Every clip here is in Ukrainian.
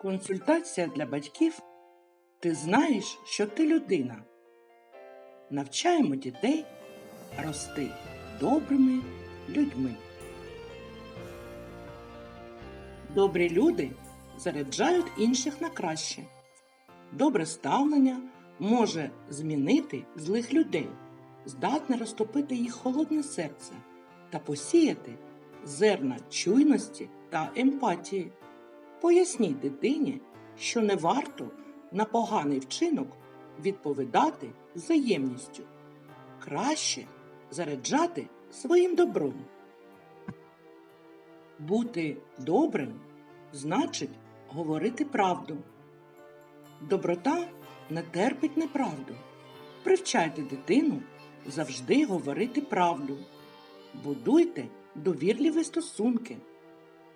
Консультація для батьків. Ти знаєш, що ти людина. Навчаємо дітей рости добрими людьми. Добрі люди заряджають інших на краще. Добре ставлення може змінити злих людей, здатне розтопити їх холодне серце та посіяти зерна чуйності та емпатії. Поясніть дитині, що не варто на поганий вчинок відповідати взаємністю. Краще заряджати своїм добром. Бути добрим значить говорити правду. Доброта не терпить неправду. Привчайте дитину завжди говорити правду. Будуйте довірливі стосунки.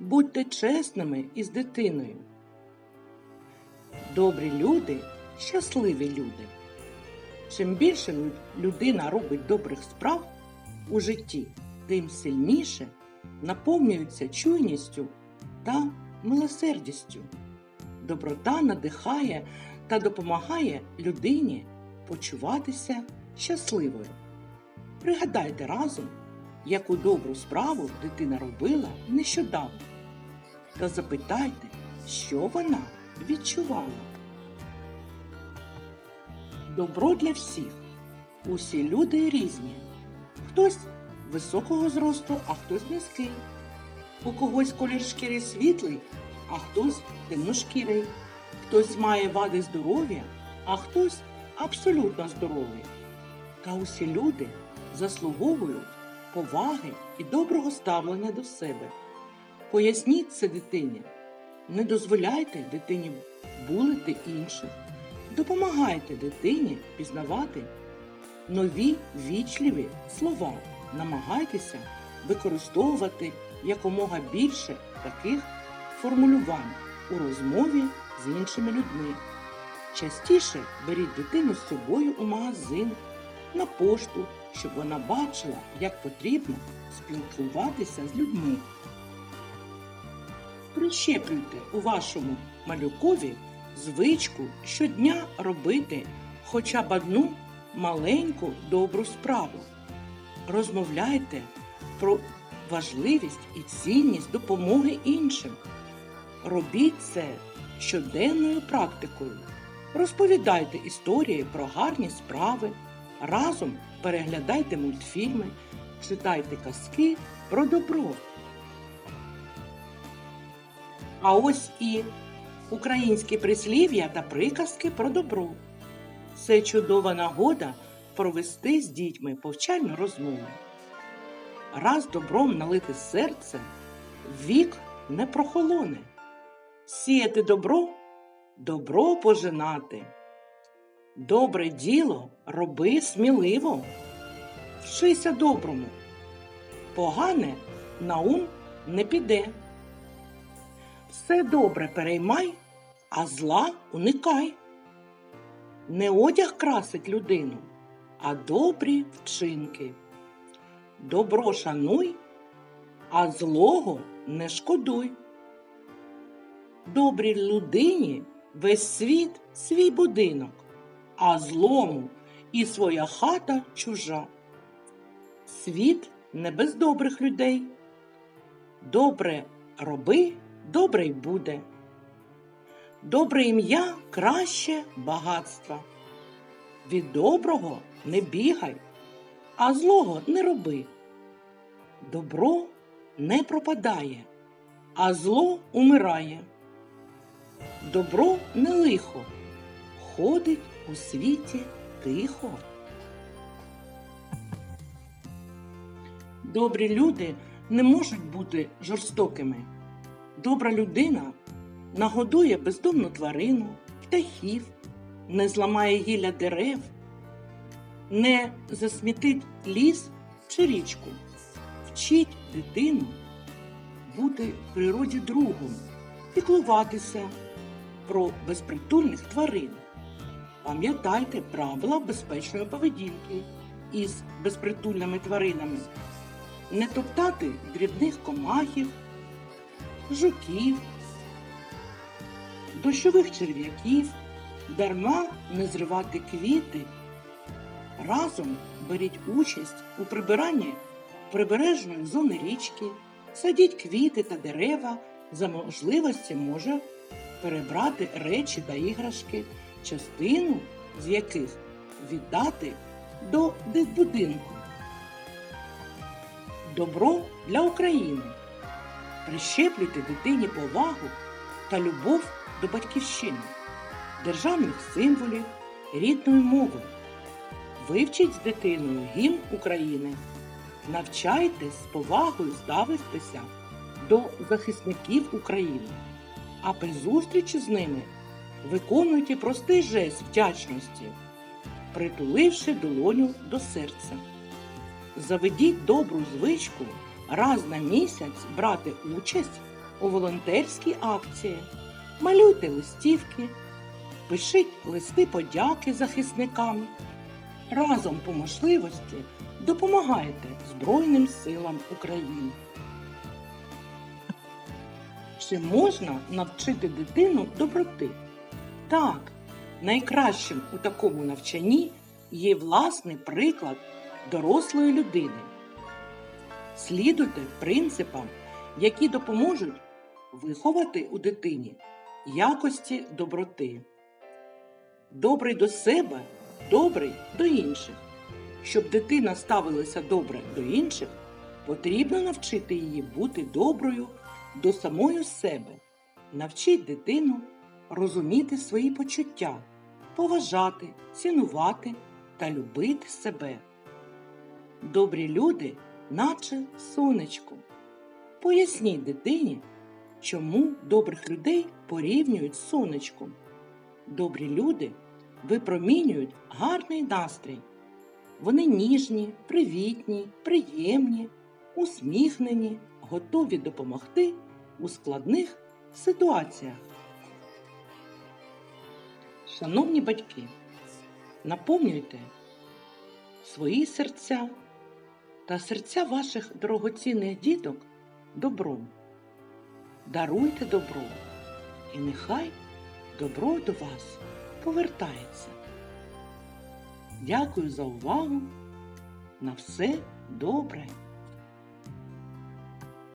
Будьте чесними із дитиною. Добрі люди щасливі люди. Чим більше людина робить добрих справ у житті, тим сильніше наповнюється чуйністю та милосердістю. Доброта надихає та допомагає людині почуватися щасливою. Пригадайте разом, яку добру справу дитина робила нещодавно, та запитайте, що вона відчувала. Добро для всіх. Усі люди різні. Хтось високого зросту, а хтось низький. У когось колір шкіри світлий, а хтось темношкірий. Хтось має вади здоров'я, а хтось абсолютно здоровий. Та усі люди заслуговують поваги і доброго ставлення до себе. Поясніть це дитині. Не дозволяйте дитині булити інших. Допомагайте дитині пізнавати нові вічливі слова. Намагайтеся використовувати якомога більше таких формулювань у розмові з іншими людьми. Частіше беріть дитину з собою у магазин, на пошту, щоб вона бачила, як потрібно спілкуватися з людьми. Прищеплюйте у вашому малюкові звичку щодня робити хоча б одну маленьку добру справу. Розмовляйте про важливість і цінність допомоги іншим. Робіть це щоденною практикою. Розповідайте історії про гарні справи. Разом переглядайте мультфільми, читайте казки про добро. А ось і українські прислів'я та приказки про добро. Це чудова нагода провести з дітьми повчальну розмову. Раз добром налити серце, вік не прохолоне. Сіяти добро, добро пожинати. Добре діло роби сміливо. Вчися доброму. Погане на ум не піде. Все добре переймай, а зла уникай. Не одяг красить людину, а добрі вчинки. Добро шануй, а злого не шкодуй. Добрій людині весь світ свій будинок, а злому і своя хата чужа. Світ не без добрих людей. Добре роби, добре й буде. Добре ім'я краще багатства. Від доброго не бігай, а злого не роби. Добро не пропадає, а зло умирає. Добро не лихо, ходить у світі тихо. Добрі люди не можуть бути жорстокими. Добра людина нагодує бездомну тварину, птахів, не зламає гілля дерев, не засмітить ліс чи річку. Вчіть дитину бути в природі другом, піклуватися про безпритульних тварин. Пам'ятайте правила безпечної поведінки із безпритульними тваринами. Не топтати дрібних комахів, жуків. дощових черв'яків, дарма не зривати квіти. Разом беріть участь у прибиранні прибережної зони річки, садіть квіти та дерева, за можливості може перебрати речі та іграшки, частину з яких віддати до дитбудинку. Добро для України. Прищеплюйте дитині повагу та любов до батьківщини, державних символів, рідної мови. Вивчіть з дитиною гімн України. Навчайтесь з повагою ставитися до захисників України. А при зустрічі з ними виконуйте простий жест вдячності, притуливши долоню до серця. Заведіть добру звичку раз на місяць брати участь у волонтерській акції, малюйте листівки, пишіть листи подяки захисникам. Разом по можливості допомагайте Збройним силам України. Чи можна навчити дитину доброти? Так, найкращим у такому навчанні є власний приклад дорослої людини. Слідуйте принципам, які допоможуть виховати у дитині якості доброти. Добрий до себе, добрий до інших. Щоб дитина ставилася добре до інших, потрібно навчити її бути доброю до самої себе. Навчіть дитину розуміти свої почуття, поважати, цінувати та любити себе. Добрі люди, наче сонечко. Поясніть дитині, чому добрих людей порівнюють з сонечком. Добрі люди випромінюють гарний настрій. Вони ніжні, привітні, приємні, усміхнені, готові допомогти у складних ситуаціях. Шановні батьки, наповнюйте свої серця та серця ваших дорогоцінних діток добром. Даруйте добро, і нехай добро до вас повертається. Дякую за увагу. На все добре.